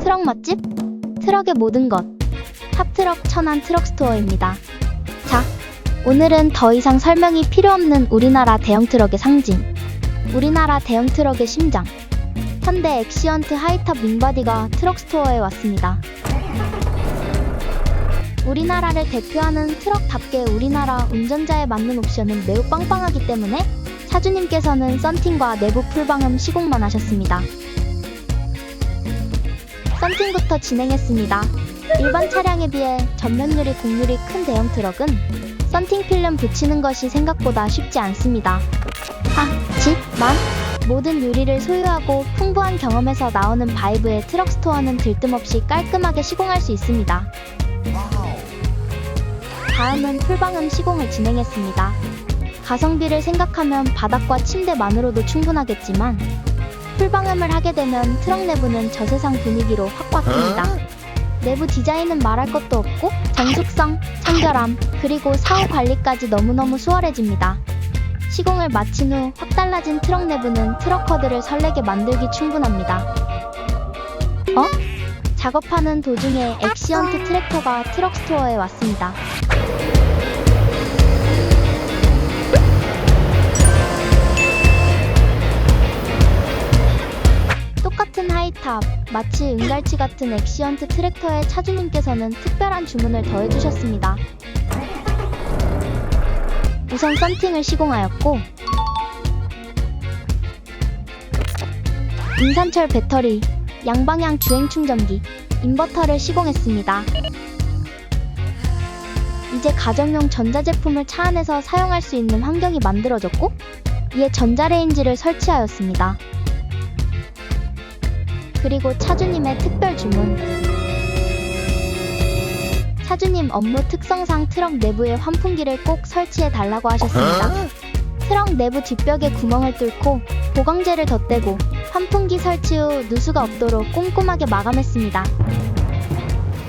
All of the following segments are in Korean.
트럭 맛집? 트럭의 모든 것. 탑트럭 천안 트럭 스토어입니다. 자, 오늘은 더 이상 설명이 필요 없는 우리나라 대형 트럭의 상징. 우리나라 대형 트럭의 심장. 현대 엑시언트 하이탑 윙바디가 트럭 스토어에 왔습니다. 우리나라를 대표하는 트럭답게 우리나라 운전자에 맞는 옵션은 매우 빵빵하기 때문에 차주님께서는 썬팅과 내부 풀방음 시공만 하셨습니다. 썬팅부터 진행했습니다. 일반 차량에 비해 전면유리 곡률이 큰 대형 트럭은 썬팅 필름 붙이는 것이 생각보다 쉽지 않습니다. 하지만 모든 유리를 소유하고 풍부한 경험에서 나오는 바이브의 트럭 스토어는 들뜸없이 깔끔하게 시공할 수 있습니다. 다음은 풀방음 시공을 진행했습니다. 가성비를 생각하면 바닥과 침대만으로도 충분하겠지만 풀방음을 하게 되면 트럭 내부는 저세상 분위기로 확 바뀝니다. 내부 디자인은 말할 것도 없고 정숙성, 청결함, 그리고 사후 관리까지 너무너무 수월해집니다. 시공을 마친 후 확 달라진 트럭 내부는 트럭커들을 설레게 만들기 충분합니다. 어? 작업하는 도중에 엑시언트 트랙터가 트럭 스토어에 왔습니다. 똑같은 하이탑, 마치 은갈치 같은 엑시언트 트랙터의 차주님께서는 특별한 주문을 더해주셨습니다. 우선 썬팅을 시공하였고 인산철 배터리, 양방향 주행 충전기, 인버터를 시공했습니다. 이제 가정용 전자제품을 차 안에서 사용할 수 있는 환경이 만들어졌고 이에 전자레인지를 설치하였습니다. 그리고 차주님의 특별 주문. 차주님 업무 특성상 트럭 내부에 환풍기를 꼭 설치해 달라고 하셨습니다. 트럭 내부 뒷벽에 구멍을 뚫고 보강제를 덧대고 환풍기 설치 후 누수가 없도록 꼼꼼하게 마감했습니다.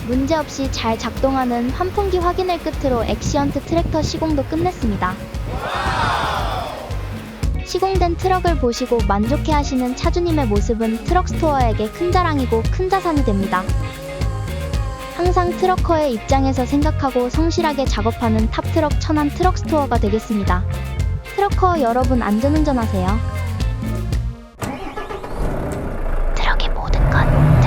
문제없이 잘 작동하는 환풍기 확인을 끝으로 엑시언트 트랙터 시공도 끝냈습니다. 시공된 트럭을 보시고 만족해 하시는 차주님의 모습은 트럭 스토어에게 큰 자랑이고 큰 자산이 됩니다. 항상 트럭커의 입장에서 생각하고 성실하게 작업하는 탑트럭 천안 트럭 스토어가 되겠습니다. 트럭커 여러분 안전운전하세요. 看。